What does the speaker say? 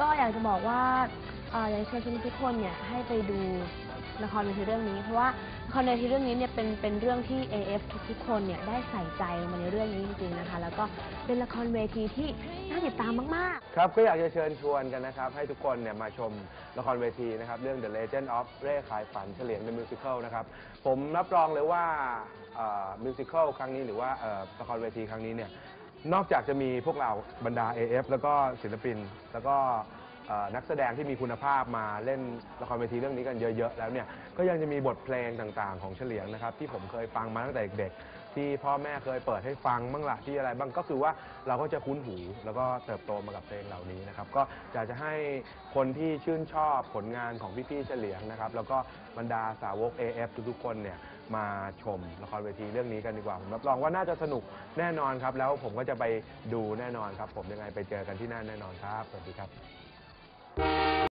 ก็อยากจะบอกว่าเอ่ออยากจะเชิญชวนทุกคนเนี่ยให้ไปดูละครเวทีเรื่องนี้ เพราะว่าละครเวทีเรื่องนี้เนี่ยเป็นเป็นเรื่องที่ AF ทุกๆคนเนี่ยได้ใส่ใจลงมาในเรื่องนี้จริงๆนะคะ แล้วก็เป็นละครเวทีที่น่าติดตามมากๆ ครับก็อยากจะเชิญชวนกันนะครับ ให้ทุกคนเนี่ยมาชมละครเวทีนะครับ เรื่อง The Legend of เร่ขายฝันเฉลียง The Musical นะครับ ผมรับรองเลยว่ามิวสิควลครั้งนี้หรือว่าเอ่อละครเวทีครั้งนี้เนี่ย นอกจากจะมีพวกเราบรรดา AF แล้วก็ศิลปิน แล้วก็เอ่อนักแสดงที่มีคุณภาพมาเล่นละครเวทีเรื่องนี้กันเยอะ ๆ แล้วเนี่ย ก็ยังจะมีบทเพลงต่างๆ ของเฉลียงนะครับ ที่ผมเคยฟังมาตั้งแต่เด็กๆ ที่พ่อแม่เคยเปิดให้ฟังบ้างละที่อะไรบ้างก็คือว่าเราก็จะคุ้นหูแล้วก็เติบโตมากับเพลงเหล่านี้นะครับ ก็อยากจะให้คนที่ชื่นชอบผลงานของพี่ๆเฉลียงนะครับ แล้วก็บรรดาสาวก AF ทุกๆคนเนี่ยมาชมละครเวทีเรื่องนี้กันดีกว่าผมรับรองว่าน่าจะสนุกแน่นอนครับ แล้วผมก็จะไปดูแน่นอนครับ ผมยังไงไปเจอกันที่นั่นแน่นอนครับสวัสดีครับ